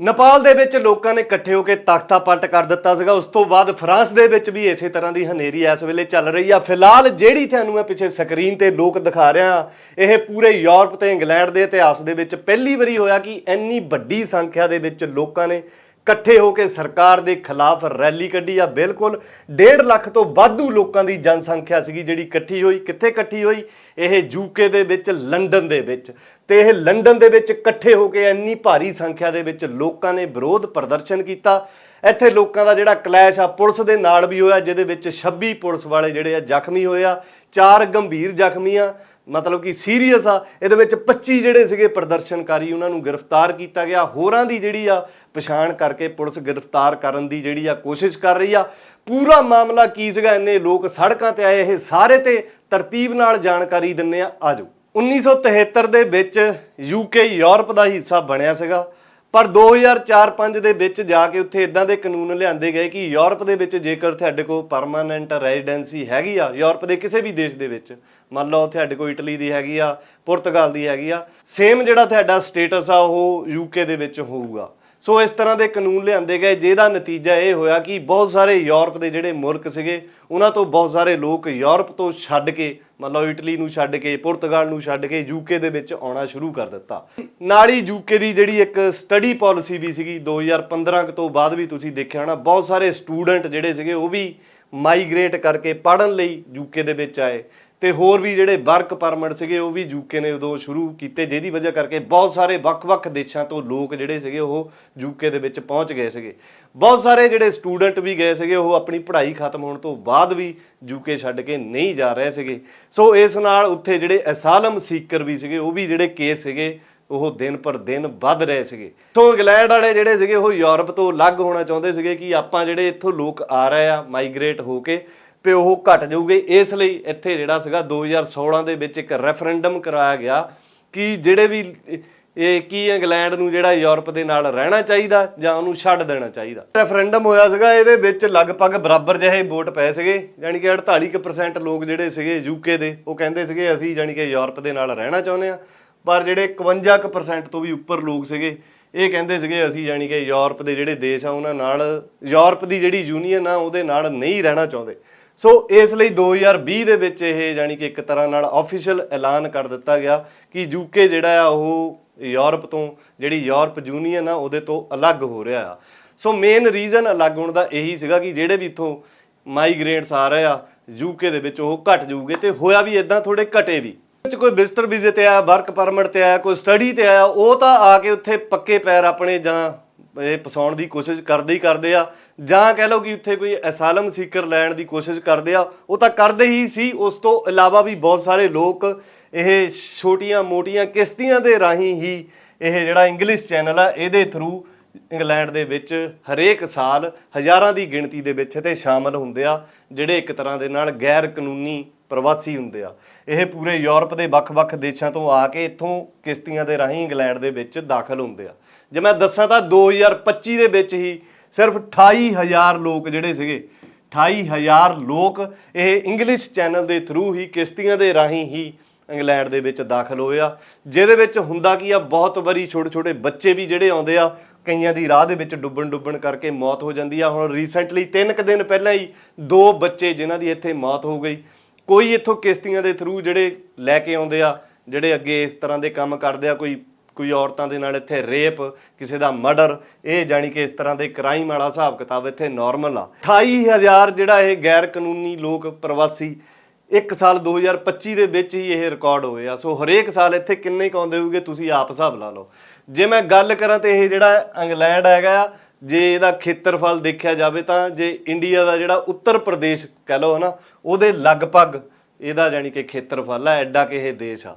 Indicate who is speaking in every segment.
Speaker 1: ਨੇਪਾਲ ਦੇ ਵਿੱਚ ਲੋਕਾਂ ਨੇ ਇਕੱਠੇ ਹੋ ਕੇ ਤਖਤਾ ਪਲਟ ਕਰ ਦਿੱਤਾ ਸੀਗਾ। ਉਸ ਤੋਂ ਬਾਅਦ ਫਰਾਂਸ ਦੇ ਵਿੱਚ ਵੀ ਇਸੇ ਤਰ੍ਹਾਂ ਦੀ ਹਨੇਰੀ ਇਸ ਵੇਲੇ ਚੱਲ ਰਹੀ ਆ। ਫਿਲਹਾਲ ਜਿਹੜੀ ਤੁਹਾਨੂੰ ਮੈਂ ਪਿੱਛੇ ਸਕਰੀਨ ਤੇ ਲੋਕ ਦਿਖਾ ਰਿਹਾ, ਇਹ ਪੂਰੇ ਯੂਰਪ ਤੇ ਇੰਗਲੈਂਡ ਦੇ ਇਤਿਹਾਸ ਦੇ ਵਿੱਚ ਪਹਿਲੀ ਵਾਰੀ ਹੋਇਆ ਕਿ ਇੰਨੀ ਵੱਡੀ ਸੰਖਿਆ ਦੇ ਵਿੱਚ ਲੋਕਾਂ ਨੇ ਇਕੱਠੇ ਹੋ ਕੇ ਸਰਕਾਰ ਦੇ ਖਿਲਾਫ ਰੈਲੀ ਕੱਢੀ ਆ। ਬਿਲਕੁਲ 1.5 ਲੱਖ ਤੋਂ ਵਾਧੂ ਲੋਕਾਂ ਦੀ ਜਨਸੰਖਿਆ ਸੀਗੀ, ਜਿਹੜੀ ਇਕੱਠੀ ਹੋਈ। ਕਿੱਥੇ ਇਕੱਠੀ ਹੋਈ? ਇਹ ਯੂਕੇ ਦੇ ਵਿੱਚ, ਲੰਡਨ ਦੇ ਵਿੱਚ। ਤੇ ਇਹ ਲੰਡਨ ਦੇ ਵਿੱਚ ਇਕੱਠੇ ਹੋ ਕੇ ਇੰਨੀ ਭਾਰੀ ਸੰਖਿਆ ਦੇ ਵਿੱਚ ਲੋਕਾਂ ਨੇ ਵਿਰੋਧ ਪ੍ਰਦਰਸ਼ਨ ਕੀਤਾ। ਇੱਥੇ ਲੋਕਾਂ ਦਾ ਜਿਹੜਾ ਕਲੈਸ਼ ਆ, ਪੁਲਿਸ ਦੇ ਨਾਲ ਵੀ ਹੋਇਆ, ਜਿਹਦੇ ਵਿੱਚ 26 ਪੁਲਿਸ ਵਾਲੇ ਜਿਹੜੇ ਆ, ਜ਼ਖਮੀ ਹੋਏ ਆ। ਚਾਰ ਗੰਭੀਰ ਜ਼ਖਮੀ ਆ। ਮਤਲਬ ਕਿ ਸੀਰੀਅਸ ਆ, ਇਹਦੇ ਵਿੱਚ 25 ਜਿਹੜੇ ਸੀਗੇ ਪ੍ਰਦਰਸ਼ਨਕਾਰੀ, ਉਹਨਾਂ ਨੂੰ ਗ੍ਰਿਫਤਾਰ ਕੀਤਾ ਗਿਆ। ਹੋਰਾਂ ਦੀ ਜਿਹੜੀ ਆ, ਪਛਾਣ ਕਰਕੇ ਪੁਲਿਸ ਗ੍ਰਿਫਤਾਰ ਕਰਨ ਦੀ ਜਿਹੜੀ ਆ ਕੋਸ਼ਿਸ਼ ਕਰ ਰਹੀ ਆ। ਪੂਰਾ ਮਾਮਲਾ ਕੀ ਸੀਗਾ? ਇੰਨੇ ਲੋਕ ਸੜਕਾਂ ਤੇ ਆਏ, ਇਹ ਸਾਰੇ ਤੇ ਤਰਤੀਬ ਨਾਲ ਜਾਣਕਾਰੀ ਦਿੰਨੇ ਆ। ਆਜੋ। 1973 ਦੇ ਵਿੱਚ ਯੂਕੇ ਯੂਰਪ ਦਾ ਹਿੱਸਾ ਬਣਿਆ ਸੀਗਾ। ਪਰ 2004-5 ਦੇ ਵਿੱਚ ਜਾ ਕੇ ਉੱਥੇ ਇਦਾਂ ਦੇ ਕਾਨੂੰਨ ਲਿਆਂਦੇ ਗਏ ਕਿ ਯੂਰਪ ਦੇ ਵਿੱਚ ਜੇਕਰ ਤੁਹਾਡੇ ਕੋਲ ਪਰਮਾਨੈਂਟ ਰੈਜ਼ੀਡੈਂਸੀ ਹੈਗੀ ਆ, ਯੂਰਪ ਦੇ ਕਿਸੇ ਵੀ ਦੇਸ਼ ਦੇ ਵਿੱਚ, ਮੰਨ ਲਓ ਤੁਹਾਡੇ ਕੋਲ ਇਟਲੀ ਦੀ ਹੈਗੀ ਆ, ਪੁਰਤਗਾਲ ਦੀ ਹੈਗੀ ਆ ਸੇਮ ਜਿਹੜਾ ਤੁਹਾਡਾ ਸਟੇਟਸ ਆ ਉਹ ਯੂਕੇ ਦੇ ਵਿੱਚ ਹੋਊਗਾ। ਸੋ ਇਸ ਤਰ੍ਹਾਂ ਦੇ ਕਾਨੂੰਨ ਲਿਆਂਦੇ ਗਏ, ਜਿਹਦਾ ਨਤੀਜਾ ਇਹ ਹੋਇਆ ਕਿ ਬਹੁਤ ਸਾਰੇ ਯੂਰਪ ਦੇ ਜਿਹੜੇ ਮੁਲਕ ਸੀਗੇ, ਉਹਨਾਂ ਤੋਂ ਬਹੁਤ ਸਾਰੇ ਲੋਕ ਯੂਰਪ ਤੋਂ ਛੱਡ ਕੇ, ਮਤਲਬ ਇਟਲੀ ਨੂੰ ਛੱਡ ਕੇ, ਪੁਰਤਗਾਲ ਨੂੰ ਛੱਡ ਕੇ ਯੂਕੇ ਦੇ ਵਿੱਚ ਆਉਣਾ ਸ਼ੁਰੂ ਕਰ ਦਿੱਤਾ। ਨਾਲ ਹੀ ਯੂਕੇ ਦੀ ਜਿਹੜੀ ਇੱਕ ਸਟੱਡੀ ਪਾਲਿਸੀ ਵੀ ਸੀਗੀ 2015 ਕੁ ਤੋਂ ਬਾਅਦ ਵੀ ਤੁਸੀਂ ਦੇਖਿਆ ਹੋਣਾ, ਬਹੁਤ ਸਾਰੇ ਸਟੂਡੈਂਟ ਜਿਹੜੇ ਸੀਗੇ ਉਹ ਵੀ ਮਾਈਗ੍ਰੇਟ ਕਰਕੇ ਪੜ੍ਹਨ ਲਈ ਯੂਕੇ ਦੇ ਵਿੱਚ ਆਏ। ਤੇ ਹੋਰ ਵੀ ਜਿਹੜੇ ਵਰਕ ਪਰਮਿਟ ਸੀਗੇ, ਉਹ ਵੀ ਯੂਕੇ ਨੇ ਉਦੋਂ ਸ਼ੁਰੂ ਕੀਤੇ, ਜਿਹਦੀ ਵਜ੍ਹਾ ਕਰਕੇ ਬਹੁਤ ਸਾਰੇ ਵੱਖ-ਵੱਖ ਦੇਸ਼ਾਂ ਤੋਂ ਲੋਕ ਜਿਹੜੇ ਸੀਗੇ, ਉਹ ਯੂਕੇ ਦੇ ਵਿੱਚ ਪਹੁੰਚ ਗਏ ਸੀਗੇ। ਬਹੁਤ ਸਾਰੇ ਜਿਹੜੇ ਸਟੂਡੈਂਟ ਵੀ ਗਏ ਸੀਗੇ, ਉਹ ਆਪਣੀ ਪੜ੍ਹਾਈ ਖਤਮ ਹੋਣ ਤੋਂ ਬਾਅਦ ਵੀ ਯੂਕੇ ਛੱਡ ਕੇ ਨਹੀਂ ਜਾ ਰਹੇ ਸੀਗੇ। ਸੋ ਇਸ ਨਾਲ ਉੱਥੇ ਜਿਹੜੇ ਅਸਾਲਮ ਸੀਕਰ ਵੀ ਸੀਗੇ, ਉਹ ਵੀ ਜਿਹੜੇ ਕੇਸ ਸੀਗੇ, ਉਹ ਦਿਨ ਪਰ ਦਿਨ ਵੱਧ ਰਹੇ ਸੀਗੇ। ਸੋ ਇੰਗਲੈਂਡ ਵਾਲੇ ਜਿਹੜੇ ਸੀਗੇ, ਉਹ ਯੂਰਪ ਤੋਂ ਅਲੱਗ ਹੋਣਾ ਚਾਹੁੰਦੇ ਸੀਗੇ ਕਿ ਆਪਾਂ ਜਿਹੜੇ ਇੱਥੋਂ ਲੋਕ ਆ ਰਹੇ ਆ ਮਾਈਗ੍ਰੇਟ ਹੋ ਕੇ ਤੇ ਉਹ ਘਟ ਜਾਊਗੇ। ਇਸ ਲਈ ਇੱਥੇ ਜਿਹੜਾ ਸੀਗਾ 2016 ਦੇ ਵਿੱਚ ਇੱਕ ਰੈਫਰੈਂਡਮ ਕਰਾਇਆ ਗਿਆ ਕਿ ਜਿਹੜੇ ਵੀ, ਇਹ ਕੀ ਇੰਗਲੈਂਡ ਨੂੰ ਜਿਹੜਾ ਯੂਰਪ ਦੇ ਨਾਲ ਰਹਿਣਾ ਚਾਹੀਦਾ ਜਾਂ ਉਹਨੂੰ ਛੱਡ ਦੇਣਾ ਚਾਹੀਦਾ। ਰੈਫਰੈਂਡਮ ਹੋਇਆ ਸੀਗਾ, ਇਹਦੇ ਵਿੱਚ ਲਗਭਗ ਬਰਾਬਰ ਜਿਹੇ ਵੋਟ ਪਏ ਸੀਗੇ। ਯਾਨੀ ਕਿ 48% ਲੋਕ ਜਿਹੜੇ ਸੀਗੇ ਯੂਕੇ ਦੇ, ਉਹ ਕਹਿੰਦੇ ਸੀਗੇ, ਅਸੀਂ ਯਾਨੀ ਕਿ ਯੂਰਪ ਦੇ ਨਾਲ ਰਹਿਣਾ ਚਾਹੁੰਦੇ ਆ ਪਰ ਜਿਹੜੇ 51% ਤੋਂ ਵੀ ਉੱਪਰ ਲੋਕ ਸੀਗੇ, ਇਹ ਕਹਿੰਦੇ ਸੀਗੇ, ਅਸੀਂ ਯਾਨੀ ਕਿ ਯੂਰਪ ਦੇ ਜਿਹੜੇ ਦੇਸ਼ ਆ, ਉਹਨਾਂ ਨਾਲ ਯੂਰਪ ਦੀ ਜਿਹੜੀ ਯੂਨੀਅਨ ਆ, ਉਹਦੇ ਨਾਲ ਨਹੀਂ ਰਹਿਣਾ ਚਾਹੁੰਦੇ। ਸੋ ਇਸ ਲਈ 2020 ਦੇ ਵਿੱਚ ਇਹ ਯਾਨੀ ਕਿ ਇੱਕ ਤਰ੍ਹਾਂ ਨਾਲ ਆਫੀਸ਼ੀਅਲ ਐਲਾਨ ਕਰ ਦਿੱਤਾ ਗਿਆ ਕਿ ਯੂਕੇ ਜਿਹੜਾ ਆ ਉਹ ਯੂਰਪ ਤੋਂ, ਜਿਹੜੀ ਯੂਰਪ ਯੂਨੀਅਨ ਆ, ਉਹਦੇ ਤੋਂ ਅਲੱਗ ਹੋ ਰਿਹਾ ਆ। ਸੋ ਮੇਨ ਰੀਜ਼ਨ ਅਲੱਗ ਹੋਣ ਦਾ ਇਹੀ ਸੀਗਾ ਕਿ ਜਿਹੜੇ ਵੀ ਇਥੋਂ ਮਾਈਗ੍ਰੇਟਸ ਆ ਰਹੇ ਆ ਯੂਕੇ ਦੇ ਵਿੱਚ ਉਹ ਘਟ ਜਾਊਗੇ ਤੇ ਹੋਇਆ ਵੀ ਇਦਾਂ ਥੋੜੇ ਘਟੇ ਵੀ। ਵਿੱਚ ਕੋਈ ਵਿਜ਼ਟਰ ਵੀਜ਼ੇ ਤੇ ਆਇਆ ਵਰਕ ਪਰਮਿਟ ਤੇ ਆਇਆ, ਕੋਈ ਸਟੱਡੀ ਤੇ ਆਇਆ, ਉਹ ਤਾਂ ਆ ਕੇ ਉੱਥੇ ਪੱਕੇ ਪੈਰ ਆਪਣੇ ਜਾਂ ਇਹ ਪਸਾਉਣ ਦੀ ਕੋਸ਼ਿਸ਼ ਕਰਦੇ ਹੀ ਕਰਦੇ ਆ। ਜਾਂ ਕਹਿ ਲਓ ਕਿ ਉੱਥੇ ਕੋਈ ਅਸਾਲਮ ਸੀਕਰ ਲੈਣ ਦੀ ਕੋਸ਼ਿਸ਼ ਕਰਦੇ ਆ। ਉਹ ਤਾਂ ਕਰਦੇ ਹੀ ਸੀ। ਉਸ ਤੋਂ ਇਲਾਵਾ ਵੀ ਬਹੁਤ ਸਾਰੇ ਲੋਕ ਇਹ ਛੋਟੀਆਂ ਮੋਟੀਆਂ ਕਿਸ਼ਤੀਆਂ ਦੇ ਰਾਹੀਂ ਹੀ ਇਹ ਜਿਹੜਾ ਇੰਗਲਿਸ਼ ਚੈਨਲ ਆ, ਇਹਦੇ ਥਰੂ ਇੰਗਲੈਂਡ ਦੇ ਵਿੱਚ ਹਰੇਕ ਸਾਲ ਹਜ਼ਾਰਾਂ ਦੀ ਗਿਣਤੀ ਦੇ ਵਿੱਚ ਤੇ ਸ਼ਾਮਲ ਹੁੰਦੇ ਆ, ਜਿਹੜੇ ਇੱਕ ਤਰ੍ਹਾਂ ਦੇ ਨਾਲ ਗੈਰ ਕਾਨੂੰਨੀ ਪ੍ਰਵਾਸੀ ਹੁੰਦੇ ਆ। ਇਹ ਪੂਰੇ ਯੂਰਪ ਦੇ ਵੱਖ-ਵੱਖ ਦੇਸ਼ਾਂ ਤੋਂ ਆ ਕੇ ਇੱਥੋਂ ਕਿਸ਼ਤੀਆਂ ਦੇ ਰਾਹੀਂ ਇੰਗਲੈਂਡ ਦੇ ਵਿੱਚ ਦਾਖਲ ਹੁੰਦੇ ਆ। ਜੇ ਮੈਂ ਦੱਸਾਂ ਤਾਂ 2025 ਦੇ ਵਿੱਚ ਹੀ ਸਿਰਫ 28000 ਲੋਕ ਜਿਹੜੇ ਸੀਗੇ 28000 ਲੋਕ ਇਹ ਇੰਗਲਿਸ਼ ਚੈਨਲ ਦੇ ਥਰੂ ਹੀ ਕਿਸ਼ਤੀਆਂ ਦੇ ਰਾਹੀਂ ਹੀ ਇੰਗਲੈਂਡ ਦੇ ਵਿੱਚ ਦਾਖਲ ਹੋਏ ਆ। ਜਿਹਦੇ ਵਿੱਚ ਹੁੰਦਾ ਕੀ ਆ, ਬਹੁਤ ਵਾਰੀ ਛੋਟੇ ਛੋਟੇ ਬੱਚੇ ਵੀ ਜਿਹੜੇ ਆਉਂਦੇ ਆ, ਕਈਆਂ ਦੀ ਰਾਹ ਦੇ ਵਿੱਚ ਡੁੱਬਣ ਡੁੱਬਣ ਕਰਕੇ ਮੌਤ ਹੋ ਜਾਂਦੀ ਆ। ਹੁਣ ਰੀਸੈਂਟਲੀ ਤਿੰਨ ਕੁ ਦਿਨ ਪਹਿਲਾਂ ਹੀ ਦੋ ਬੱਚੇ ਜਿਨ੍ਹਾਂ ਦੀ ਇੱਥੇ ਮੌਤ ਹੋ ਗਈ। ਕੋਈ ਇੱਥੋਂ ਕਿਸ਼ਤੀਆਂ ਦੇ ਥਰੂ ਜਿਹੜੇ ਲੈ ਕੇ ਆਉਂਦੇ ਆ, ਜਿਹੜੇ ਅੱਗੇ ਇਸ ਤਰ੍ਹਾਂ ਦੇ ਕੰਮ ਕਰਦੇ ਆ, ਕੋਈ ਕੋਈ ਔਰਤਾਂ ਦੇ ਨਾਲ ਇੱਥੇ ਰੇਪ, ਕਿਸੇ ਦਾ ਮਰਡਰ, ਇਹ ਜਾਣੀ ਕਿ ਇਸ ਤਰ੍ਹਾਂ ਦੇ ਕ੍ਰਾਈਮ ਵਾਲਾ ਹਿਸਾਬ ਕਿਤਾਬ ਇੱਥੇ ਨਾਰਮਲ ਆ। 28000 ਜਿਹੜਾ ਇਹ ਗੈਰ ਕਾਨੂੰਨੀ ਲੋਕ ਪ੍ਰਵਾਸੀ ਇੱਕ ਸਾਲ 2025 ਦੇ ਵਿੱਚ ਹੀ ਇਹ ਰਿਕਾਰਡ ਹੋਏ ਆ। ਸੋ ਹਰੇਕ ਸਾਲ ਇੱਥੇ ਕਿੰਨੇ ਕੁ ਆਉਂਦੇ ਹੋਗੇ ਤੁਸੀਂ ਆਪ ਹਿਸਾਬ ਲਾ ਲਓ। ਜੇ ਮੈਂ ਗੱਲ ਕਰਾਂ ਤੇ ਇਹ ਜਿਹੜਾ ਇੰਗਲੈਂਡ ਹੈਗਾ ਆ, ਜੇ ਇਹਦਾ ਖੇਤਰਫਲ ਦੇਖਿਆ ਜਾਵੇ ਤਾਂ ਜੇ ਇੰਡੀਆ ਦਾ ਜਿਹੜਾ ਉੱਤਰ ਪ੍ਰਦੇਸ਼ ਕਹ ਲਓ ਹਨਾ, ਉਹਦੇ ਲਗਭਗ ਇਹਦਾ ਜਾਨੀ ਕਿ ਖੇਤਰਫਲ ਹੈ ਐਡਾ ਕਿ ਇਹ ਦੇਸ਼ ਆ।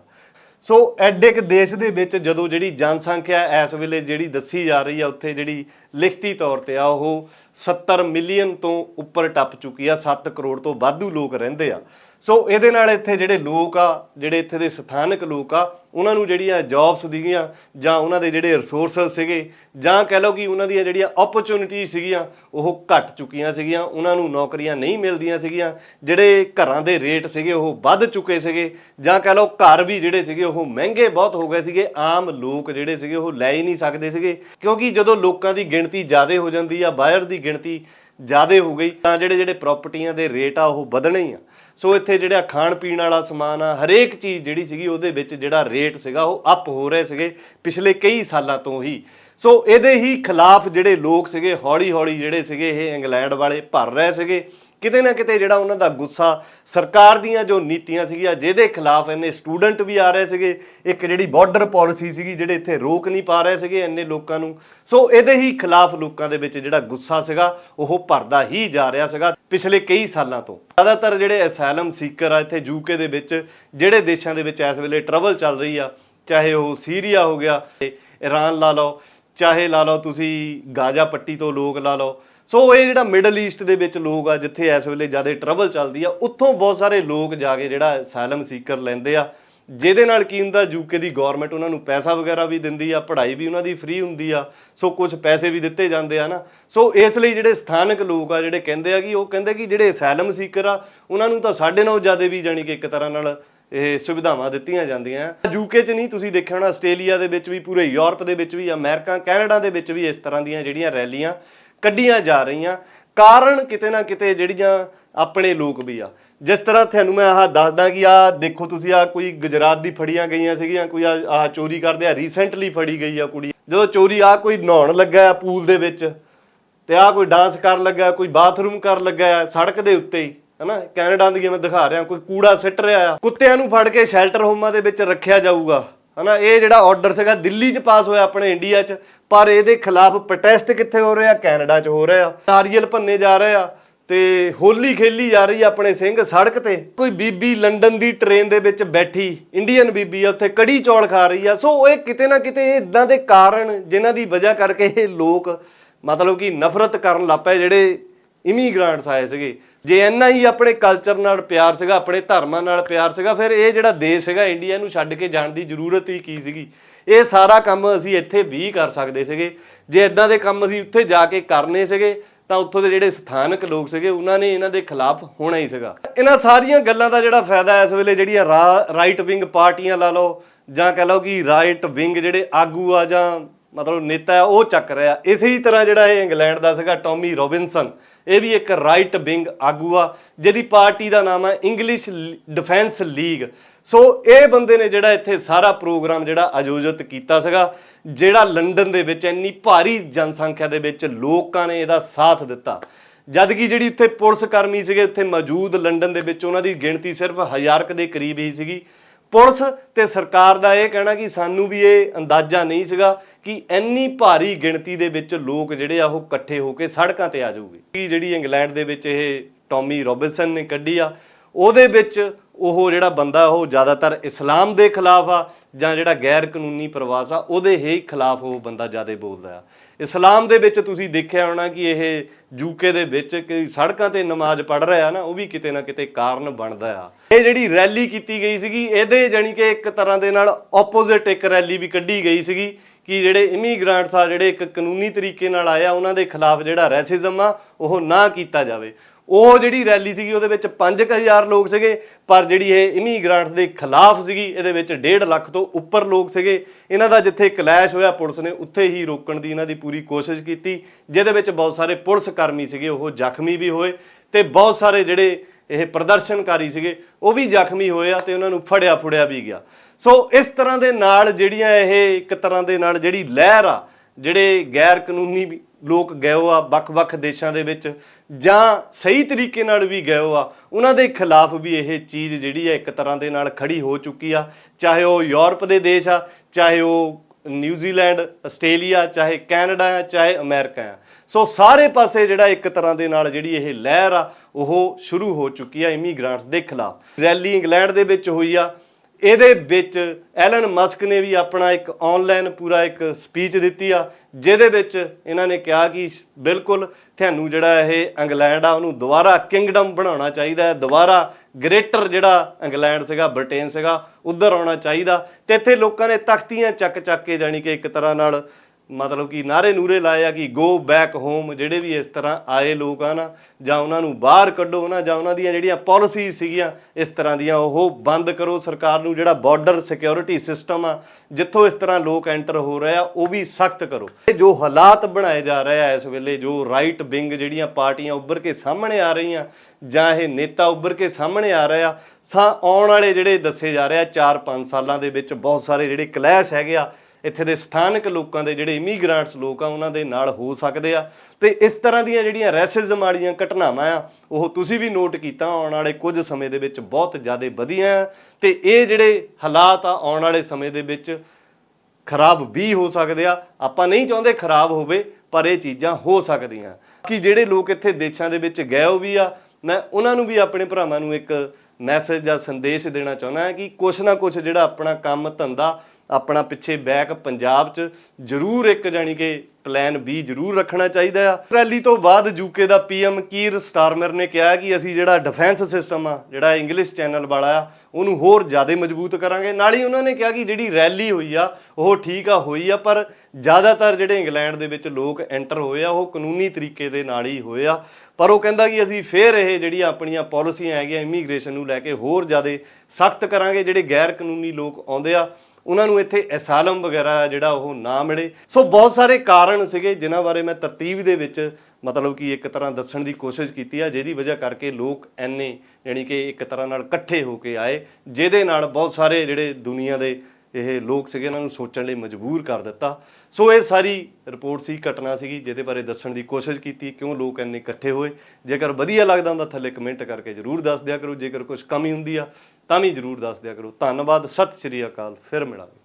Speaker 1: ਸੋ ਐਡੇ ਕੁ ਦੇਸ਼ ਦੇ ਵਿੱਚ ਜਦੋਂ ਜਿਹੜੀ ਜਨਸੰਖਿਆ ਇਸ ਵੇਲੇ ਜਿਹੜੀ ਦੱਸੀ ਜਾ ਰਹੀ ਆ, ਉੱਥੇ ਜਿਹੜੀ ਲਿਖਤੀ ਤੌਰ ਤੇ ਆ, ਉਹ 70 ਮਿਲੀਅਨ ਤੋਂ ਉੱਪਰ ਟੱਪ ਚੁੱਕੀ ਆ 7 ਕਰੋੜ ਤੋਂ ਵਾਧੂ ਲੋਕ ਰਹਿੰਦੇ ਆ। ਸੋ ਇਹਦੇ ਨਾਲ ਇੱਥੇ ਜਿਹੜੇ ਲੋਕ ਆ, ਜਿਹੜੇ ਇੱਥੇ ਦੇ ਸਥਾਨਕ ਲੋਕ ਆ, ਉਹਨਾਂ ਨੂੰ ਜਿਹੜੀਆਂ ਜੌਬਸ ਦੀਗੀਆਂ ਜਾਂ ਉਹਨਾਂ ਦੇ ਜਿਹੜੇ ਰਿਸੋਰਸਸ ਸੀਗੇ, ਜਾਂ ਕਹਿ ਲਓ ਕਿ ਉਹਨਾਂ ਦੀਆਂ ਜਿਹੜੀਆਂ ਓਪਰਚੁਨਿਟੀ ਸੀਗੀਆਂ, ਉਹ ਘਟ ਚੁੱਕੀਆਂ ਸੀਗੀਆਂ, ਉਹਨਾਂ ਨੂੰ ਨੌਕਰੀਆਂ ਨਹੀਂ ਮਿਲਦੀਆਂ ਸੀਗੀਆਂ, ਜਿਹੜੇ ਘਰਾਂ ਦੇ ਰੇਟ ਸੀਗੇ, ਉਹ ਵੱਧ ਚੁੱਕੇ ਸੀਗੇ, ਜਾਂ ਕਹਿ ਲਓ ਘਰ ਵੀ ਜਿਹੜੇ ਸੀਗੇ, ਉਹ ਮਹਿੰਗੇ ਬਹੁਤ ਹੋ ਗਏ ਸੀਗੇ, ਆਮ ਲੋਕ ਜਿਹੜੇ ਸੀਗੇ, ਉਹ ਲੈ ਹੀ ਨਹੀਂ ਸਕਦੇ ਸੀਗੇ, ਕਿਉਂਕਿ ਜਦੋਂ ਲੋਕਾਂ ਦੀ ਗਿਣਤੀ ਜ਼ਿਆਦਾ ਹੋ ਜਾਂਦੀ ਆ ਬਾਹਰ ਦੀ ਗਿਣਤੀ ਜ਼ਿਆਦਾ ਹੋ ਗਈ, ਤਾਂ ਜਿਹੜੇ ਜਿਹੜੇ ਪ੍ਰਾਪਰਟੀਆਂ ਦੇ ਰੇਟ ਆ ਉਹ ਵਧਣੇ ਹੀ ਆ। ਸੋ ਇੱਥੇ ਜਿਹੜਾ ਖਾਣ ਪੀਣ ਵਾਲਾ ਸਮਾਨ ਆ, ਹਰੇਕ ਚੀਜ਼ ਜਿਹੜੀ ਸੀਗੀ ਉਹਦੇ ਵਿੱਚ ਜਿਹੜਾ ਰੇਟ ਸੀਗਾ ਉਹ ਅਪ ਹੋ ਰਹੇ ਸੀਗੇ ਪਿਛਲੇ ਕਈ ਸਾਲਾਂ ਤੋਂ ਹੀ। ਸੋ ਇਹਦੇ ਹੀ ਖਿਲਾਫ ਜਿਹੜੇ ਲੋਕ ਸੀਗੇ ਹੌਲੀ ਹੌਲੀ ਜਿਹੜੇ ਸੀਗੇ ਇਹ ਇੰਗਲੈਂਡ ਵਾਲੇ ਭਰ ਰਹੇ ਸੀਗੇ। ਕਿਤੇ ਨਾ ਕਿਤੇ ਜਿਹੜਾ ਉਹਨਾਂ ਦਾ ਗੁੱਸਾ ਸਰਕਾਰ ਦੀਆਂ ਜੋ ਨੀਤੀਆਂ ਸੀਗੀਆਂ, ਜਿਹਦੇ ਖਿਲਾਫ ਇੰਨੇ ਸਟੂਡੈਂਟ ਵੀ ਆ ਰਹੇ ਸੀਗੇ, ਇੱਕ ਜਿਹੜੀ ਬਾਰਡਰ ਪਾਲਿਸੀ ਸੀਗੀ ਜਿਹੜੇ ਇੱਥੇ ਰੋਕ ਨਹੀਂ ਪਾ ਰਹੇ ਸੀਗੇ ਇੰਨੇ ਲੋਕਾਂ ਨੂੰ। ਸੋ ਇਹਦੇ ਹੀ ਖਿਲਾਫ ਲੋਕਾਂ ਦੇ ਵਿੱਚ ਜਿਹੜਾ ਗੁੱਸਾ ਸੀਗਾ, ਉਹ ਭਰਦਾ ਹੀ ਜਾ ਰਿਹਾ ਸੀਗਾ ਪਿਛਲੇ ਕਈ ਸਾਲਾਂ ਤੋਂ। ਜ਼ਿਆਦਾਤਰ ਜਿਹੜੇ ਅਸਾਈਲਮ ਸੀਕਰ ਆ ਇੱਥੇ ਯੂਕੇ ਦੇ ਵਿੱਚ, ਜਿਹੜੇ ਦੇਸ਼ਾਂ ਦੇ ਵਿੱਚ ਇਸ ਵੇਲੇ ਟਰਬਲ ਚੱਲ ਰਹੀ ਆ, ਚਾਹੇ ਉਹ ਸੀਰੀਆ ਹੋ ਗਿਆ ਇਰਾਨ ਲਾ ਲਓ, ਚਾਹੇ ਲਾ ਲਓ ਤੁਸੀਂ ਗਾਜ਼ਾ ਪੱਟੀ ਤੋਂ ਲੋਕ ਲਾ ਲਓ ਸੋ ਇਹ ਜਿਹੜਾ ਮਿਡਲ ਈਸਟ ਦੇ ਵਿੱਚ ਲੋਕ ਆ, ਜਿੱਥੇ ਇਸ ਵੇਲੇ ਜ਼ਿਆਦਾ ਟਰਬਲ ਚੱਲਦੀ ਆ, ਉੱਥੋਂ ਬਹੁਤ ਸਾਰੇ ਲੋਕ ਜਾ ਕੇ ਜਿਹੜਾ ਅਸਾਈਲਮ ਸੀਕਰ ਲੈਂਦੇ ਆ। ਜਿਹਦੇ ਨਾਲ ਕੀ ਹੁੰਦਾ ਯੂਕੇ ਦੀ ਗਵਰਨਮੈਂਟ ਉਹਨਾਂ ਨੂੰ ਪੈਸਾ ਵਗੈਰਾ ਵੀ ਦਿੰਦੀ ਆ, ਪੜ੍ਹਾਈ ਵੀ ਉਹਨਾਂ ਦੀ ਫ੍ਰੀ ਹੁੰਦੀ ਆ, ਸੋ ਕੁਝ ਪੈਸੇ ਵੀ ਦਿੱਤੇ ਜਾਂਦੇ ਆ ਨਾ। ਸੋ ਇਸ ਲਈ ਜਿਹੜੇ ਸਥਾਨਕ ਲੋਕ ਆ, ਜਿਹੜੇ ਕਹਿੰਦੇ ਆ ਕਿ ਉਹ ਕਹਿੰਦੇ ਕਿ ਜਿਹੜੇ ਅਸਾਈਲਮ ਸੀਕਰ ਆ, ਉਹਨਾਂ ਨੂੰ ਤਾਂ ਸਾਡੇ ਨਾਲੋਂ ਜ਼ਿਆਦਾ ਵੀ ਜਾਣੀ ਕਿ ਇੱਕ ਤਰ੍ਹਾਂ ਨਾਲ ਇਹ ਸੁਵਿਧਾਵਾਂ ਦਿੱਤੀਆਂ ਜਾਂਦੀਆਂ ਯੂਕੇ 'ਚ ਨਹੀਂ, ਤੁਸੀਂ ਦੇਖਿਆ ਹੋਣਾ, ਆਸਟ੍ਰੇਲੀਆ ਦੇ ਵਿੱਚ ਵੀ, ਪੂਰੇ ਯੂਰਪ ਦੇ ਵਿੱਚ ਵੀ ਅਮਰੀਕਾ ਕੈਨੇਡਾ ਦੇ ਵਿੱਚ ਵੀ ਇਸ ਤਰ੍ਹਾਂ ਦੀਆਂ ਜਿਹੜੀਆਂ ਰੈਲੀਆਂ ਕੱਢੀਆਂ ਜਾ ਰਹੀਆਂ। ਕਾਰਨ ਕਿਤੇ ਨਾ ਕਿਤੇ ਜਿਹੜੀਆਂ ਆਪਣੇ ਲੋਕ ਵੀ ਆ। ਜਿਸ ਤਰ੍ਹਾਂ ਤੁਹਾਨੂੰ ਮੈਂ ਆਹ ਦੱਸਦਾ ਕਿ ਆ ਦੇਖੋ ਤੁਸੀਂ ਆ ਕੋਈ ਗੁਜਰਾਤ ਦੀ ਫੜੀਆਂ ਗਈਆਂ ਸੀਗੀਆਂ, ਕੋਈ ਆ ਚੋਰੀ ਕਰਦੇ ਆ। ਰੀਸੈਂਟਲੀ ਫੜੀ ਗਈ ਆ ਕੁੜੀ। ਜਦੋਂ ਚੋਰੀ ਆ ਕੋਈ ਨਹਾਉਣ ਲੱਗਾ ਆ ਪੂਲ ਦੇ ਵਿੱਚ, ਤੇ ਆ ਕੋਈ ਡਾਂਸ ਕਰਨ ਲੱਗਾ, ਕੋਈ ਬਾਥਰੂਮ ਕਰਨ ਲੱਗਾ ਆ ਸੜਕ ਦੇ ਉੱਤੇ ਹੀ, ਹਨਾ? ਕੈਨੇਡਾ ਦੀ ਮੈਂ ਦਿਖਾ ਰਿਹਾ, ਕੋਈ ਕੂੜਾ ਸਿੱਟ ਰਿਹਾ ਆ। ਕੁੱਤਿਆਂ ਨੂੰ ਫੜ ਕੇ ਸ਼ੈਲਟਰ ਹੋਮਾਂ ਦੇ ਵਿੱਚ ਰੱਖਿਆ ਜਾਊਗਾ, ਹਨਾ? ਇਹ ਜਿਹੜਾ ਆਰਡਰ ਸੀਗਾ, ਦਿੱਲੀ 'ਚ ਪਾਸ ਹੋਇਆ ਆਪਣੇ ਇੰਡੀਆ 'ਚ। ਪਰ ਇਹਦੇ ਖਿਲਾਫ ਪ੍ਰੋਟੈਸਟ ਕਿੱਥੇ ਹੋ ਰਿਹਾ? ਕੈਨੇਡਾ 'ਚ ਹੋ ਰਿਹਾ। ਨਾਰੀਅਲ ਭੰਨੇ ਜਾ ਰਹੇ ਆ ਤੇ ਹੋਲੀ ਖੇਲੀ ਜਾ ਰਹੀ ਆ ਆਪਣੇ ਸਿੰਘ ਸੜਕ ਤੇ। ਕੋਈ ਬੀਬੀ ਲੰਡਨ ਦੀ ਟ੍ਰੇਨ ਦੇ ਵਿੱਚ ਬੈਠੀ ਇੰਡੀਅਨ ਬੀਬੀ ਆ, ਉੱਥੇ ਕੜੀ ਚੌਲ ਖਾ ਰਹੀ ਆ। ਸੋ ਇਹ ਕਿਤੇ ਨਾ ਕਿਤੇ ਇਦਾਂ ਦੇ ਕਾਰਨ ਜਿਨ੍ਹਾਂ ਦੀ ਵਜ੍ਹਾ ਕਰਕੇ ਇਹ ਲੋਕ ਮਤਲਬ ਕਿ ਨਫ਼ਰਤ ਕਰਨ ਲੱਗ ਪਏ ਜਿਹੜੇ ਇਮੀਗ੍ਰੈਂਟਸ ਆਏ ਸੀਗੇ। ਜੇ ਇੰਨਾ ਹੀ ਆਪਣੇ ਕਲਚਰ ਨਾਲ ਪਿਆਰ ਸੀਗਾ, ਆਪਣੇ ਧਰਮਾਂ ਨਾਲ ਪਿਆਰ ਸੀਗਾ, ਫਿਰ ਇਹ ਜਿਹੜਾ ਦੇਸ਼ ਸੀਗਾ ਇੰਡੀਆ ਨੂੰ ਛੱਡ ਕੇ ਜਾਣ ਦੀ ਜ਼ਰੂਰਤ ਹੀ ਕੀ ਸੀਗੀ? ਇਹ ਸਾਰਾ ਕੰਮ ਅਸੀਂ ਇੱਥੇ ਵੀ ਕਰ ਸਕਦੇ ਸੀਗੇ। ਜੇ ਇਦਾਂ ਦੇ ਕੰਮ ਅਸੀਂ ਉੱਥੇ ਜਾ ਕੇ ਕਰਨੇ ਸੀਗੇ, ਤਾਂ ਉੱਥੋਂ ਦੇ ਜਿਹੜੇ ਸਥਾਨਕ ਲੋਕ ਸੀਗੇ, ਉਹਨਾਂ ਨੇ ਇਹਨਾਂ ਦੇ ਖਿਲਾਫ ਹੋਣਾ ਹੀ ਸੀਗਾ। ਇਹਨਾਂ ਸਾਰੀਆਂ ਗੱਲਾਂ ਦਾ ਜਿਹੜਾ ਫਾਇਦਾ ਇਸ ਵੇਲੇ ਜਿਹੜੀਆਂ ਰਾਈਟ ਵਿੰਗ ਪਾਰਟੀਆਂ ਲਾ ਲਓ, ਜਾਂ ਕਹ ਲਓ ਕਿ ਰਾਈਟ ਵਿੰਗ ਜਿਹੜੇ ਆਗੂ ਆ ਜਾਂ ਮਤਲਬ ਨੇਤਾ ਹੈ ਉਹ ਚੱਕ ਰਿਹਾ। ਇਸੇ ਤਰ੍ਹਾਂ ਜਿਹੜਾ ਇਹ ਇੰਗਲੈਂਡ ਦਾ ਸੀਗਾ, ਟੌਮੀ ਰੋਬਿਨਸਨ। ਇਹ ਵੀ ਇੱਕ ਰਾਈਟ ਵਿੰਗ ਆਗੂ ਆ, ਜਿਹਦੀ ਪਾਰਟੀ ਦਾ ਨਾਮ ਹੈ ਇੰਗਲਿਸ਼ ਡਿਫੈਂਸ ਲੀਗ ਸੋ ਇਹ ਬੰਦੇ ਨੇ ਜਿਹੜਾ ਇੱਥੇ ਸਾਰਾ ਪ੍ਰੋਗਰਾਮ ਜਿਹੜਾ ਆਯੋਜਿਤ ਕੀਤਾ ਸੀਗਾ, ਜਿਹੜਾ ਲੰਡਨ ਦੇ ਵਿੱਚ ਇੰਨੀ ਭਾਰੀ ਜਨਸੰਖਿਆ ਦੇ ਵਿੱਚ ਲੋਕਾਂ ਨੇ ਇਹਦਾ ਸਾਥ ਦਿੱਤਾ। ਜਦ ਕਿ ਜਿਹੜੀ ਉੱਥੇ ਪੁਲਿਸ ਕਰਮੀ ਸੀਗੇ, ਉੱਥੇ ਮੌਜੂਦ ਲੰਡਨ ਦੇ ਵਿੱਚ ਉਹਨਾਂ ਦੀ ਗਿਣਤੀ ਸਿਰਫ ਹਜ਼ਾਰ ਕੁ ਦੇ ਕਰੀਬ ਹੀ ਸੀਗੀ। ਪੁਲਿਸ ਤੇ ਸਰਕਾਰ ਦਾ ਇਹ ਕਹਿਣਾ ਕਿ ਸਾਨੂੰ ਵੀ ਇਹ ਅੰਦਾਜ਼ਾ ਨਹੀਂ ਸੀਗਾ ਕਿ ਇੰਨੀ ਭਾਰੀ ਗਿਣਤੀ ਦੇ ਵਿੱਚ ਲੋਕ ਜਿਹੜੇ ਆ ਉਹ ਇਕੱਠੇ ਹੋ ਕੇ ਸੜਕਾਂ ਤੇ ਆ ਜਾਊਗੇ। ਕਿ ਜਿਹੜੀ ਇੰਗਲੈਂਡ ਦੇ ਵਿੱਚ ਇਹ ਟੌਮੀ ਰੋਬਿਨਸਨ ਨੇ ਕੱਢੀ ਆ, ਉਹਦੇ ਵਿੱਚ ਉਹ ਜਿਹੜਾ ਬੰਦਾ ਉਹ ਜ਼ਿਆਦਾਤਰ ਇਸਲਾਮ ਦੇ ਖਿਲਾਫ ਆ ਜਾਂ ਜਿਹੜਾ ਗੈਰ ਕਾਨੂੰਨੀ ਪ੍ਰਵਾਸ ਆ, ਉਹਦੇ ਹੀ ਖਿਲਾਫ ਉਹ ਬੰਦਾ ਜ਼ਿਆਦਾ ਬੋਲਦਾ ਆ। ਇਸਲਾਮ ਦੇ ਵਿੱਚ ਤੁਸੀਂ ਦੇਖਿਆ ਹੋਣਾ ਕਿ ਇਹ ਯੂਕੇ ਦੇ ਵਿੱਚ ਕਿ ਸੜਕਾਂ ਤੇ ਨਮਾਜ਼ ਪੜ੍ਹ ਰਿਹਾ ਨਾ, ਉਹ ਵੀ ਕਿਤੇ ਨਾ ਕਿਤੇ ਕਾਰਨ ਬਣਦਾ ਆ। ਇਹ ਜਿਹੜੀ ਰੈਲੀ ਕੀਤੀ ਗਈ ਸੀਗੀ, ਇਹਦੇ ਜਾਨੀ ਕਿ ਇੱਕ ਤਰ੍ਹਾਂ ਦੇ ਨਾਲ ਆਪੋਜ਼ਿਟ ਇੱਕ ਰੈਲੀ ਵੀ ਕੱਢੀ ਗਈ ਸੀਗੀ ਕਿ ਜਿਹੜੇ ਇਮੀਗ੍ਰੈਂਟਸ ਆ, ਜਿਹੜੇ ਇੱਕ ਕਾਨੂੰਨੀ ਤਰੀਕੇ ਨਾਲ ਆਏ ਆ, ਉਹਨਾਂ ਦੇ ਖਿਲਾਫ ਜਿਹੜਾ ਰੈਸਿਜ਼ਮ ਆ, ਉਹ ਨਾ ਕੀਤਾ ਜਾਵੇ। ਉਹ ਜਿਹੜੀ ਰੈਲੀ ਸੀਗੀ, ਉਹਦੇ ਵਿੱਚ 5000 ਲੋਕ ਸੀਗੇ, ਪਰ ਜਿਹੜੀ ਇਹ ਇਮੀਗ੍ਰੈਂਟਸ ਦੇ ਖਿਲਾਫ ਸੀਗੀ, ਇਹਦੇ ਵਿੱਚ 1.5 ਲੱਖ ਤੋਂ ਉੱਪਰ ਲੋਕ ਸੀਗੇ। ਇਹਨਾਂ ਦਾ ਜਿੱਥੇ ਕਲੈਸ਼ ਹੋਇਆ, ਪੁਲਿਸ ਨੇ ਉੱਥੇ ਹੀ ਰੋਕਣ ਦੀ ਇਹਨਾਂ ਦੀ ਪੂਰੀ ਕੋਸ਼ਿਸ਼ ਕੀਤੀ, ਜਿਹਦੇ ਵਿੱਚ ਬਹੁਤ ਸਾਰੇ ਪੁਲਿਸ ਕਰਮੀ ਸੀਗੇ, ਉਹ ਜ਼ਖਮੀ ਵੀ ਹੋਏ ਤੇ ਬਹੁਤ ਸਾਰੇ ਜਿਹੜੇ ਇਹ ਪ੍ਰਦਰਸ਼ਨਕਾਰੀ ਸੀਗੇ, ਉਹ ਵੀ ਜ਼ਖਮੀ ਹੋਏ ਆ ਤੇ ਉਹਨਾਂ ਨੂੰ ਫੜਿਆ ਫੁੜਿਆ ਵੀ ਗਿਆ। ਸੋ ਇਸ ਤਰ੍ਹਾਂ ਦੇ ਨਾਲ ਜਿਹੜੀਆਂ ਇਹ ਇੱਕ ਤਰ੍ਹਾਂ ਦੇ ਨਾਲ ਜਿਹੜੀ ਲਹਿਰ ਆ, ਜਿਹੜੇ ਗੈਰ ਕਾਨੂੰਨੀ ਵੀ ਲੋਕ ਗਏ ਆ ਵੱਖ-ਵੱਖ ਦੇਸ਼ਾਂ ਦੇ ਵਿੱਚ ਜਾਂ ਸਹੀ ਤਰੀਕੇ ਨਾਲ ਵੀ ਗਏ ਆ, ਉਹਨਾਂ ਦੇ ਖਿਲਾਫ ਵੀ ਇਹ ਚੀਜ਼ ਜਿਹੜੀ ਹੈ ਇੱਕ ਤਰ੍ਹਾਂ ਦੇ ਨਾਲ ਖੜੀ ਹੋ ਚੁੱਕੀ ਆ। ਚਾਹੇ ਉਹ ਯੂਰਪ ਦੇ ਦੇਸ਼ ਆ, ਚਾਹੇ ਉਹ ਨਿਊਜ਼ੀਲੈਂਡ, ਆਸਟ੍ਰੇਲੀਆ, ਚਾਹੇ ਕੈਨੇਡਾ ਆ, ਚਾਹੇ ਅਮਰੀਕਾ ਆ। ਸੋ ਸਾਰੇ ਪਾਸੇ ਜਿਹੜਾ ਇੱਕ ਤਰ੍ਹਾਂ ਦੇ ਨਾਲ ਜਿਹੜੀ ਇਹ ਲਹਿਰ ਆ, ਉਹ ਸ਼ੁਰੂ ਹੋ ਚੁੱਕੀ ਆ ਇਮੀਗ੍ਰੈਂਟਸ ਦੇ ਖਿਲਾਫ। ਰੈਲੀ ਇੰਗਲੈਂਡ ਦੇ ਵਿੱਚ ਹੋਈ ਆ ਇਹਦੇ ਵਿੱਚ ਐਲਨ ਮਸਕ ਨੇ ਵੀ ਆਪਣਾ ਇੱਕ ਆਨਲਾਈਨ ਪੂਰਾ ਇੱਕ ਸਪੀਚ ਦਿੱਤੀ ਆ, ਜਿਹਦੇ ਵਿੱਚ ਇਹਨਾਂ ਨੇ ਕਿਹਾ ਕਿ ਬਿਲਕੁਲ ਤੁਹਾਨੂੰ ਜਿਹੜਾ ਇਹ ਇੰਗਲੈਂਡ ਆ, ਉਹਨੂੰ ਦੁਬਾਰਾ ਕਿੰਗਡਮ ਬਣਾਉਣਾ ਚਾਹੀਦਾ ਹੈ, ਦੁਬਾਰਾ ਗ੍ਰੇਟਰ ਜਿਹੜਾ ਇੰਗਲੈਂਡ ਸੀਗਾ, ਬ੍ਰਿਟੇਨ ਸੀਗਾ, ਉਧਰ ਆਉਣਾ ਚਾਹੀਦਾ। ਤੇ ਇੱਥੇ ਲੋਕਾਂ ਨੇ ਤਖਤੀਆਂ ਚੱਕ ਚੱਕ ਕੇ ਜਾਣੀ ਕਿ ਇੱਕ ਤਰ੍ਹਾਂ ਨਾਲ ਮਤਲਬ ਕਿ ਨਾਰੇ ਨੂਰੇ ਲਾਏ ਆ ਕਿ ਗੋ ਬੈਕ ਹੋਮ ਜਿਹੜੇ ਵੀ ਇਸ ਤਰ੍ਹਾਂ ਆਏ ਲੋਕ ਆ ਨਾ, ਜਾਂ ਉਹਨਾਂ ਨੂੰ ਬਾਹਰ ਕੱਢੋ ਨਾ, ਜਾਂ ਉਹਨਾਂ ਦੀਆਂ ਜਿਹੜੀਆਂ ਪਾਲਿਸੀ ਸੀਗੀਆਂ, ਇਸ ਤਰ੍ਹਾਂ ਦੀਆਂ ਉਹ ਬੰਦ ਕਰੋ ਸਰਕਾਰ ਨੂੰ ਜਿਹੜਾ ਬਾਰਡਰ ਸਿਕਿਉਰਿਟੀ ਸਿਸਟਮ ਆ, ਜਿੱਥੋਂ ਇਸ ਤਰ੍ਹਾਂ ਲੋਕ ਐਂਟਰ ਹੋ ਰਹੇ ਆ, ਉਹ ਵੀ ਸਖਤ ਕਰੋ। ਇਹ ਜੋ ਹਾਲਾਤ ਬਣਾਏ ਜਾ ਰਹੇ ਆ ਇਸ ਵੇਲੇ, ਜੋ ਰਾਈਟ ਵਿੰਗ ਜਿਹੜੀਆਂ ਪਾਰਟੀਆਂ ਉੱਭਰ ਕੇ ਸਾਹਮਣੇ ਆ ਰਹੀਆਂ, ਜਾਂ ਇਹ ਨੇਤਾ ਉੱਭਰ ਕੇ ਸਾਹਮਣੇ ਆ ਰਹੇ ਆ ਸਾ ਆਉਣ ਵਾਲੇ ਜਿਹੜੇ ਦੱਸੇ ਜਾ ਰਹੇ ਆ 4-5 ਸਾਲਾਂ ਦੇ ਵਿੱਚ ਬਹੁਤ ਸਾਰੇ ਜਿਹੜੇ ਕਲੈਸ਼ ਹੈਗੇ ਆ ਇੱਥੇ ਦੇ ਸਥਾਨਕ ਲੋਕਾਂ ਦੇ ਜਿਹੜੇ ਇਮੀਗ੍ਰੈਂਟਸ ਲੋਕ ਆ, ਉਹਨਾਂ ਦੇ ਨਾਲ ਹੋ ਸਕਦੇ ਆ। ਤੇ ਇਸ ਤਰ੍ਹਾਂ ਦੀਆਂ ਜਿਹੜੀਆਂ ਰੈਸਿਜ਼ਮ ਵਾਲੀਆਂ ਘਟਨਾਵਾਂ ਆ, ਉਹ ਤੁਸੀਂ ਵੀ ਨੋਟ ਕੀਤਾ ਆਉਣ ਵਾਲੇ ਕੁਝ ਸਮੇਂ ਦੇ ਵਿੱਚ ਬਹੁਤ ਜ਼ਿਆਦਾ ਵਧੀਆਂ ਆ। ਤੇ ਇਹ ਜਿਹੜੇ ਹਾਲਾਤ ਆ, ਆਉਣ ਵਾਲੇ ਸਮੇਂ ਦੇ ਵਿੱਚ ਖਰਾਬ ਵੀ ਹੋ ਸਕਦੇ ਆ। ਆਪਾਂ ਨਹੀਂ ਚਾਹੁੰਦੇ ਖਰਾਬ ਹੋਵੇ, ਪਰ ਇਹ ਚੀਜ਼ਾਂ ਹੋ ਸਕਦੀਆਂ। ਕਿ ਜਿਹੜੇ ਲੋਕ ਇੱਥੇ ਦੇਸ਼ਾਂ ਦੇ ਵਿੱਚ ਗਏ ਹੋ ਵੀ ਆ, ਮੈਂ ਉਹਨਾਂ ਨੂੰ ਵੀ ਆਪਣੇ ਭਰਾਵਾਂ ਨੂੰ ਇੱਕ ਮੈਸੇਜ ਜਾਂ ਸੰਦੇਸ਼ ਦੇਣਾ ਚਾਹੁੰਦਾ ਹਾਂ ਕਿ ਕੁਛ ਨਾ ਕੁਛ ਜਿਹੜਾ ਆਪਣਾ ਕੰਮ ਧੰਦਾ ਆਪਣਾ ਪਿੱਛੇ ਬੈਕ ਪੰਜਾਬ 'ਚ ਜ਼ਰੂਰ ਇੱਕ ਜਾਣੀ ਕਿ ਪਲਾਨ B ਜ਼ਰੂਰ ਰੱਖਣਾ ਚਾਹੀਦਾ ਆ। ਰੈਲੀ ਤੋਂ ਬਾਅਦ ਯੂਕੇ ਦਾ ਪੀਐਮ ਕੀਰ ਸਟਾਰਮਰ ਨੇ ਕਿਹਾ ਕਿ ਅਸੀਂ ਜਿਹੜਾ ਡਿਫੈਂਸ ਸਿਸਟਮ ਆ, ਜਿਹੜਾ ਇੰਗਲਿਸ਼ ਚੈਨਲ ਵਾਲਾ ਆ, ਉਹਨੂੰ ਹੋਰ ਜ਼ਿਆਦਾ ਮਜ਼ਬੂਤ ਕਰਾਂਗੇ। ਨਾਲ ਹੀ ਉਹਨਾਂ ਨੇ ਕਿਹਾ ਕਿ ਜਿਹੜੀ ਰੈਲੀ ਹੋਈ ਆ, ਉਹ ਠੀਕ ਆ, ਹੋਈ ਆ, ਪਰ ਜ਼ਿਆਦਾਤਰ ਜਿਹੜੇ ਇੰਗਲੈਂਡ ਦੇ ਵਿੱਚ ਲੋਕ ਐਂਟਰ ਹੋਏ ਆ, ਉਹ ਕਾਨੂੰਨੀ ਤਰੀਕੇ ਦੇ ਨਾਲ ਹੀ ਹੋਏ ਆ। ਪਰ ਉਹ ਕਹਿੰਦਾ ਕਿ ਅਸੀਂ ਫੇਰ ਇਹ ਜਿਹੜੀਆਂ ਆਪਣੀਆਂ ਪਾਲਿਸੀਆਂ ਹੈਗੀਆਂ ਇਮੀਗ੍ਰੇਸ਼ਨ ਨੂੰ ਲੈ ਕੇ ਹੋਰ ਜ਼ਿਆਦਾ ਸਖਤ ਕਰਾਂਗੇ। ਜਿਹੜੇ ਗੈਰ ਕਾਨੂੰਨੀ ਲੋਕ ਆਉਂਦੇ ਆ ਉਹਨਾਂ ਨੂੰ ਇੱਥੇ ਅਸਾਲਮ ਵਗੈਰਾ ਜਿਹੜਾ ਉਹ ਨਾ ਮਿਲੇ। ਸੋ ਬਹੁਤ ਸਾਰੇ ਕਾਰਨ ਸੀਗੇ ਜਿਨ੍ਹਾਂ ਬਾਰੇ ਮੈਂ ਤਰਤੀਬ ਦੇ ਵਿੱਚ ਮਤਲਬ ਕਿ ਇੱਕ ਤਰ੍ਹਾਂ ਦੱਸਣ ਦੀ ਕੋਸ਼ਿਸ਼ ਕੀਤੀ ਆ, ਜਿਹਦੀ ਵਜ੍ਹਾ ਕਰਕੇ ਲੋਕ ਐਨੇ ਯਾਨੀ ਕਿ ਇੱਕ ਤਰ੍ਹਾਂ ਨਾਲ ਇਕੱਠੇ ਹੋ ਕੇ ਆਏ, ਜਿਹਦੇ ਨਾਲ ਬਹੁਤ ਸਾਰੇ ਜਿਹੜੇ ਦੁਨੀਆ ਦੇ ਇਹ ਲੋਕ ਸੀਗੇ, ਇਹਨਾਂ ਨੂੰ ਸੋਚਣ ਲਈ ਮਜਬੂਰ ਕਰ ਦਿੱਤਾ। ਸੋ ਇਹ ਸਾਰੀ ਰਿਪੋਰਟ ਸੀ, ਘਟਨਾ ਸੀਗੀ, ਜਿਹਦੇ ਬਾਰੇ ਦੱਸਣ ਦੀ ਕੋਸ਼ਿਸ਼ ਕੀਤੀ, ਕਿਉਂ ਲੋਕ ਇੰਨੇ ਇਕੱਠੇ ਹੋਏ। ਜੇਕਰ ਵਧੀਆ ਲੱਗਦਾ ਹੁੰਦਾ, ਥੱਲੇ ਕਮੈਂਟ ਕਰਕੇ ਜਰੂਰ ਦੱਸ ਦਿਆ ਕਰੋ। ਜੇਕਰ ਕੁਝ ਕਮੀ ਹੁੰਦੀ ਆ, ਤਾਂ ਵੀ ਜਰੂਰ ਦੱਸ ਦਿਆ ਕਰੋ। ਧੰਨਵਾਦ, ਸਤਿ ਸ਼੍ਰੀ ਅਕਾਲ, ਫਿਰ ਮਿਲਾਂਗੇ।